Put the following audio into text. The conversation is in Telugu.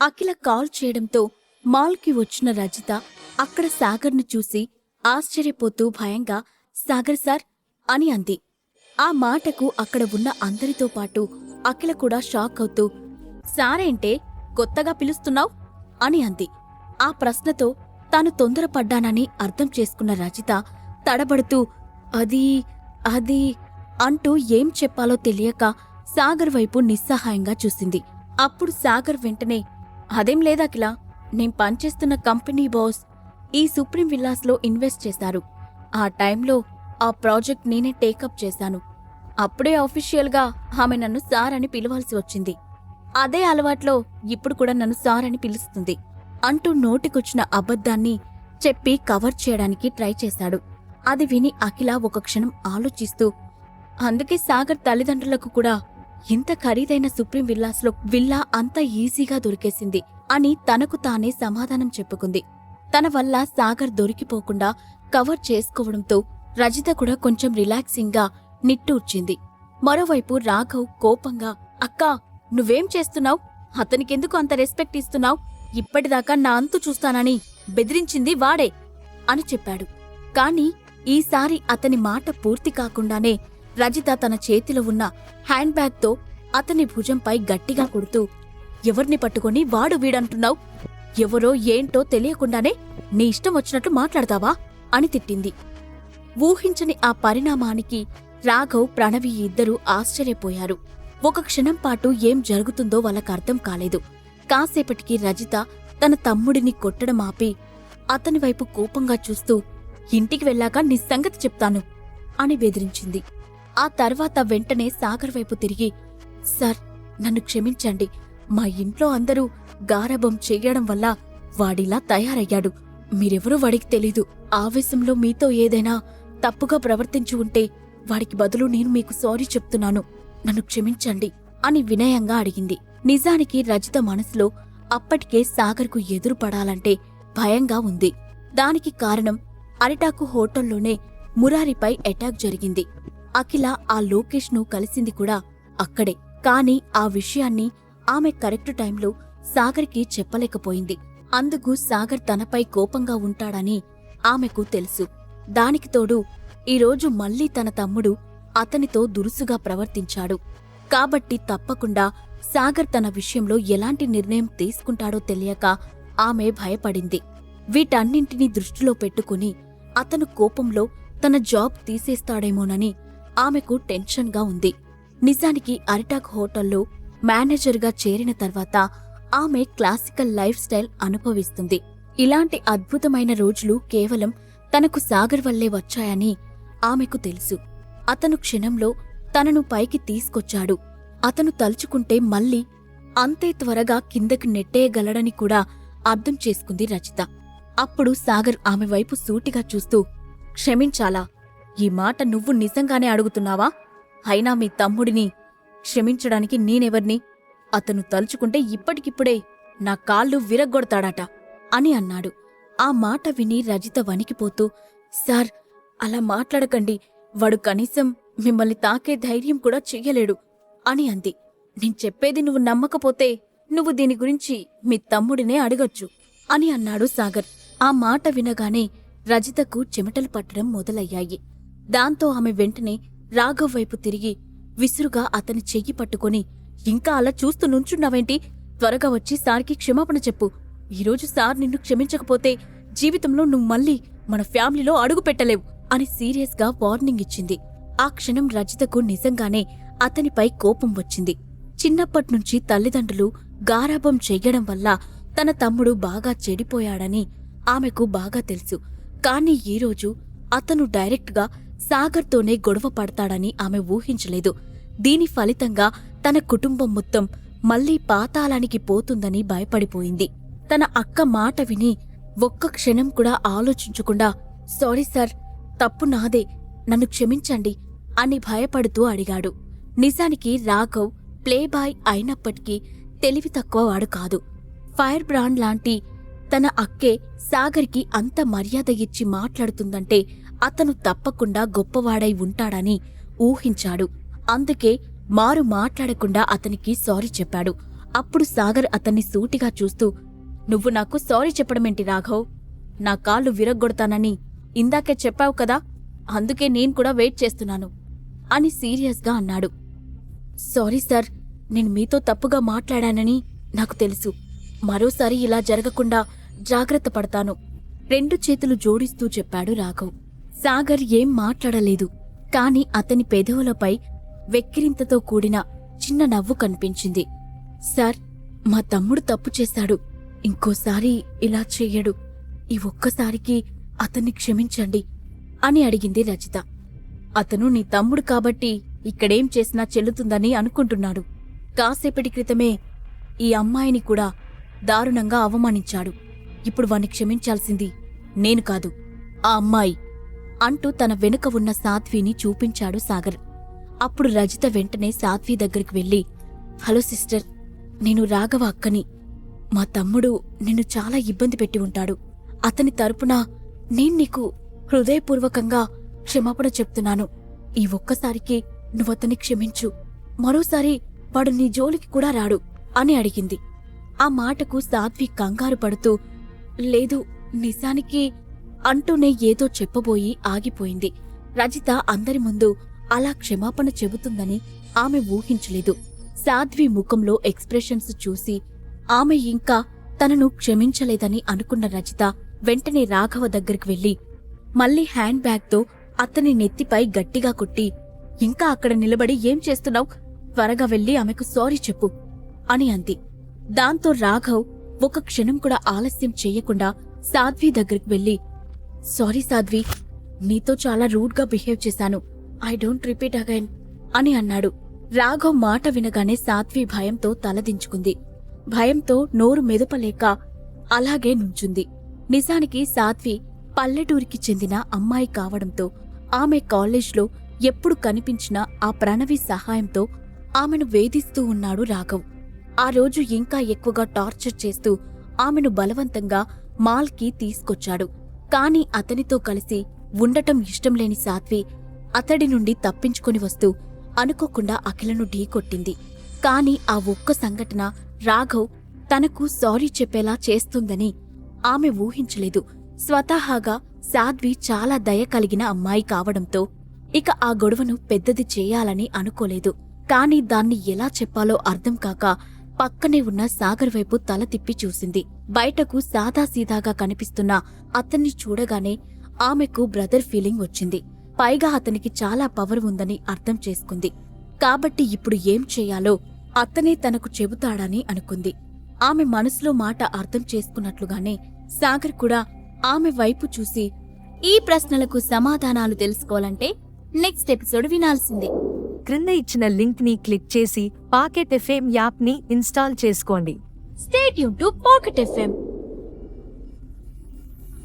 అఖిల కాల్ చేయడంతో మాల్కి వచ్చిన రజిత అక్కడ సాగర్ని చూసి ఆశ్చర్యపోతూ భయంగా సాగర్ సార్ అని అంది. ఆ మాటకు అక్కడ ఉన్న అందరితో పాటు అఖిల కూడా షాక్ అవుతూ సారేంటే కొత్తగా పిలుస్తున్నావ్? అని అంది. ఆ ప్రశ్నతో తాను తొందరపడ్డానని అర్థం చేసుకున్న రజిత తడబడుతూ అది అది అంటూ ఏం చెప్పాలో తెలియక సాగర్ వైపు నిస్సహాయంగా చూసింది. అప్పుడు సాగర్ వెంటనే అదేం లేదు అఖిల. నేను పనిచేస్తున్న కంపెనీ బాస్ ఈ సుప్రీం విల్లాస్లో ఇన్వెస్ట్ చేశారు. ఆ టైంలో ఆ ప్రాజెక్ట్ నేనే టేకప్ చేశాను. అప్పుడే అఫీషియల్గా ఆమె నన్ను సార్ అని పిలవాల్సి వచ్చింది. అదే అలవాట్లో ఇప్పుడు కూడా నన్ను సార్ అని పిలుస్తుంది. అంటూ నోటికొచ్చిన అబద్ధాన్ని చెప్పి కవర్ చేయడానికి ట్రై చేశాడు. అది విని అఖిల ఒక క్షణం ఆలోచిస్తూ అందుకే సాగర్ తల్లిదండ్రులకు కూడా ఇంత ఖరీదైన సుప్రీం విల్లాస్లో విల్లా అంత ఈజీగా దొరికేసింది అని తనకు తానే సమాధానం చెప్పుకుంది. తన వల్ల సాగర్ దొరికిపోకుండా కవర్ చేసుకోవడంతో రజిత కూడా కొంచెం రిలాక్సింగ్గా నిట్టూర్చింది. మరోవైపు రాఘవ్ కోపంగా అక్కా నువ్వేం చేస్తున్నావు? అతనికెందుకు అంత రెస్పెక్ట్ ఇస్తున్నావు? ఇప్పటిదాకా నా అంతు చూస్తానని బెదిరించింది వాడే అని చెప్పాడు. కాని ఈసారి అతని మాట పూర్తి కాకుండానే రజిత తన చేతిలో ఉన్న హ్యాండ్ బ్యాగ్తో అతని భుజంపై గట్టిగా కొడుతూ ఎవర్ని పట్టుకొని వాడు వీడంటున్నావు? ఎవరో ఏంటో తెలియకుండానే నీ ఇష్టం వచ్చినట్లు మాట్లాడతావా? అని తిట్టింది. ఊహించని ఆ పరిణామానికి రాఘవ్ ప్రణవి ఇద్దరూ ఆశ్చర్యపోయారు. ఒక క్షణం పాటు ఏం జరుగుతుందో వాళ్ళకు అర్థం కాలేదు. కాసేపటికి రజిత తన తమ్ముడిని కొట్టడం ఆపి అతని వైపు కోపంగా చూస్తూ ఇంటికి వెళ్ళాక నీ సంగతి చెప్తాను అని బెదిరించింది. ఆ తర్వాత వెంటనే సాగర్ వైపు తిరిగి సార్ నన్ను క్షమించండి. మా ఇంట్లో అందరూ గారభం చెయ్యడం వల్ల వాడిలా తయారయ్యాడు. మీరెవరూ వాడికి తెలీదు. ఆవేశంలో మీతో ఏదైనా తప్పుగా ప్రవర్తించి ఉంటే వాడికి బదులు నేను మీకు సారీ చెప్తున్నాను. నన్ను క్షమించండి అని వినయంగా అడిగింది. నిజానికి రజిత మనసులో అప్పటికే సాగర్కు ఎదురు పడాలంటే భయంగా ఉంది. దానికి కారణం అరిటాకు హోటల్లోనే మురారిపై అటాక్ జరిగింది. అఖిల ఆ లోకేష్ను కలిసింది కూడా అక్కడే. కాని ఆ విషయాన్ని ఆమె కరెక్ట్ టైంలో సాగర్కి చెప్పలేకపోయింది. అందుకు సాగర్ తనపై కోపంగా ఉంటాడని ఆమెకు తెలుసు. దానికి తోడు ఈరోజు మళ్ళీ తన తమ్ముడు అతనితో దురుసుగా ప్రవర్తించాడు. కాబట్టి తప్పకుండా సాగర్ తన విషయంలో ఎలాంటి నిర్ణయం తీసుకుంటాడో తెలియక ఆమె భయపడింది. వీటన్నింటినీ దృష్టిలో పెట్టుకుని అతను కోపంలో తన జాబ్ తీసేస్తాడేమోనని ఆమెకు టెన్షన్గా ఉంది. నిజానికి అరిటాక్ హోటల్లో మేనేజర్గా చేరిన తర్వాత ఆమె క్లాసికల్ లైఫ్ స్టైల్ అనుభవిస్తుంది. ఇలాంటి అద్భుతమైన రోజులు కేవలం తనకు సాగర్ వల్లే వచ్చాయని ఆమెకు తెలుసు. అతను క్షణంలో తనను పైకి తీసుకొచ్చాడు. అతను తలుచుకుంటే మళ్ళీ అంతే త్వరగా కిందకు నెట్టేయగలడని కూడా అర్థం చేసుకుంది రచిత. అప్పుడు సాగర్ ఆమె వైపు సూటిగా చూస్తూ క్షమించాలా? ఈ మాట నువ్వు నిజంగానే అడుగుతున్నావా? అయినా మీ తమ్ముడిని క్షమించడానికి నేనెవర్ని? అతను తలుచుకుంటే ఇప్పటికిప్పుడే నా కాళ్ళు విరగ్గొడతాడట అని అన్నాడు. ఆ మాట విని రజిత వణికిపోతూ సార్ అలా మాట్లాడకండి. వాడు కనీసం మిమ్మల్ని తాకే ధైర్యం కూడా చెయ్యలేడు అని అంది. నేను చెప్పేది నువ్వు నమ్మకపోతే నువ్వు దీని గురించి మీ తమ్ముడినే అడగొచ్చు అని అన్నాడు సాగర్. ఆ మాట వినగానే రజితకు చెమటలు పట్టడం మొదలయ్యాయి. దాంతో ఆమె వెంటనే రాఘవ్ వైపు తిరిగి విసురుగా అతని చెయ్యి పట్టుకొని ఇంకా అలా చూస్తూ నుంచున్నావేంటి? త్వరగా వచ్చి సార్కి క్షమాపణ చెప్పు. ఈరోజు సార్ నిన్ను క్షమించకపోతే జీవితంలో నువ్వు మళ్ళీ మన ఫ్యామిలీలో అడుగు పెట్టలేవు అని సీరియస్గా వార్నింగ్ ఇచ్చింది. ఆ క్షణం రజితకు నిజంగానే అతనిపై కోపం వచ్చింది. చిన్నప్పట్నుంచి తల్లిదండ్రులు గారాభం చెయ్యడం వల్ల తన తమ్ముడు బాగా చెడిపోయాడని ఆమెకు బాగా తెలుసు. కానీ ఈరోజు అతను డైరెక్ట్గా సాగర్తోనే గొడవ పడతాడని ఆమె ఊహించలేదు. దీని ఫలితంగా తన కుటుంబం మొత్తం మళ్ళీ పాతాళానికి పోతుందని భయపడిపోయింది. తన అక్క మాట విని ఒక్క క్షణం కూడా ఆలోచించకుండా సారీ సార్ తప్పు నాదే నన్ను క్షమించండి అని భయపడుతూ అడిగాడు. నిజానికి రాఘవ్ ప్లేబాయ్ అయినప్పటికీ తెలివి తక్కువ వాడు కాదు. ఫైర్ బ్రాండ్ లాంటి తన అక్కే సాగర్కి అంత మర్యాద ఇచ్చి మాట్లాడుతుందంటే అతను తప్పకుండా గొప్పవాడై ఉంటాడని ఊహించాడు. అందుకే మారు మాట్లాడకుండా అతనికి సారీ చెప్పాడు. అప్పుడు సాగర్ అతన్ని సూటిగా చూస్తూ నువ్వు నాకు సారీ చెప్పడమేంటి రాఘవ్? నా కాళ్ళు విరగ్గొడతానని ఇందాకే చెప్పావు కదా అందుకే నేను కూడా వెయిట్ చేస్తున్నాను అని సీరియస్గా అన్నాడు. సారీ సార్ నేను మీతో తప్పుగా మాట్లాడానని నాకు తెలుసు. మరోసారి ఇలా జరగకుండా జాగ్రత్త పడతాను రెండు చేతులు జోడిస్తూ చెప్పాడు రాఘవ్. సాగర్ ఏం మాట్లాడలేదు. కాని అతని పెదవులపై వెక్కిరింతతో కూడిన చిన్న నవ్వు కనిపించింది. సార్ మా తమ్ముడు తప్పు చేశాడు. ఇంకోసారి ఇలా చెయ్యడు ఈ ఒక్కసారికి అతన్ని క్షమించండి అని అడిగింది రచిత అతను నీ తమ్ముడు కాబట్టి ఇక్కడేం చేసినా చెల్లుతుందని అనుకుంటున్నాడు. కాసేపటి క్రితమే ఈ అమ్మాయిని కూడా దారుణంగా అవమానించాడు. ఇప్పుడు వాణ్ణి క్షమించాల్సింది నేను కాదు. ఆ అమ్మాయి అంటూ తన వెనుక ఉన్న సాధ్విని చూపించాడు సాగర్. అప్పుడు రజిత వెంటనే సాధ్వి దగ్గరికి వెళ్ళి హలో సిస్టర్ నేను రాఘవ అక్కని. మా తమ్ముడు నిన్ను చాలా ఇబ్బంది పెట్టి ఉంటాడు. అతని తరపున నేను నీకు హృదయపూర్వకంగా క్షమాపణ చెప్తున్నాను. ఈ ఒక్కసారికి నువ్వతని క్షమించు. మరోసారి వాడు నీ జోలికి కూడా రాడు అని అడిగింది. ఆ మాటకు సాధ్వి కంగారు పడుతూ లేదు నిజానికి అంటూనే ఏదో చెప్పబోయి ఆగిపోయింది. రజిత అందరి ముందు అలా క్షమాపణ చెబుతుందని ఆమె ఊహించలేదు. సాధ్వి ముఖంలో ఎక్స్ప్రెషన్స్ చూసి ఆమె ఇంకా తనను క్షమించలేదని అనుకున్న రజిత వెంటనే రాఘవ దగ్గరికి వెళ్ళి మళ్ళీ హ్యాండ్ బ్యాగ్తో అతని నెత్తిపై గట్టిగా కొట్టి ఇంకా అక్కడ నిలబడి ఏం చేస్తున్నావు? త్వరగా వెళ్ళి ఆమెకు సారీ చెప్పు అని అంది. దాంతో రాఘవ్ ఒక క్షణం కూడా ఆలస్యం చెయ్యకుండా సాధ్వి దగ్గరికి వెళ్ళి సారీ సాధ్వి నీతో చాలా రూడ్గా బిహేవ్ చేశాను. ఐ డోంట్ రిపీట్ అగైన్ అని అన్నాడు. రాఘవ్ మాట వినగానే సాధ్వి భయంతో తలదించుకుంది భయంతో నోరు మెదపలేక అలాగే నుంచుంది. నిజానికి సాధ్వి పల్లెటూరికి చెందిన అమ్మాయి కావడంతో ఆమె కాలేజ్లో ఎప్పుడు కనిపించినా ఆ ప్రణవి సహాయంతో ఆమెను వేధిస్తూ ఉన్నాడు రాఘవ్. ఆ రోజు ఇంకా ఎక్కువగా టార్చర్ చేస్తూ ఆమెను బలవంతంగా మాల్కి తీసుకొచ్చాడు. కాని అతనితో కలిసి ఉండటం ఇష్టం లేని సాత్వి అతడి నుండి తప్పించుకుని వస్తూ అనుకోకుండా అఖిలను ఢీకొట్టింది కాని ఆ ఒక్క సంఘటన రాఘవ్ తనకు సారీ చెప్పేలా చేస్తుందని ఆమె ఊహించలేదు. స్వతహాగా సాధ్వి చాలా దయ కలిగిన అమ్మాయి కావడంతో ఇక ఆ గొడవను పెద్దది చేయాలని అనుకోలేదు. కాని దాన్ని ఎలా చెప్పాలో అర్థం కాక పక్కనే ఉన్న సాగర్ వైపు తల తిప్పి చూసింది. బయటకు సాదాసీదాగా కనిపిస్తున్న అతన్ని చూడగానే ఆమెకు బ్రదర్ ఫీలింగ్ వచ్చింది. పైగా అతనికి చాలా పవర్ ఉందని అర్థం చేసుకుంది. కాబట్టి ఇప్పుడు ఏం చేయాలో అతనే తనకు చెబుతాడని అనుకుంది. ఆమె మనసులో మాట అర్థం చేసుకున్నట్లుగానే సాగర్ కూడా ఆమె వైపు చూసి ఈ ప్రశ్నలకు సమాధానాలు తెలుసుకోవాలంటే నెక్స్ట్ ఎపిసోడ్ వినాల్సిందే. క్రింద ఇచ్చిన లింక్ని క్లిక్ చేసి పాకెట్ ఎఫ్ఎం యాప్ని ఇన్స్టాల్ చేసుకోండి. స్టేట్ యూన్ టు పాకెట్ ఎఫ్ఎం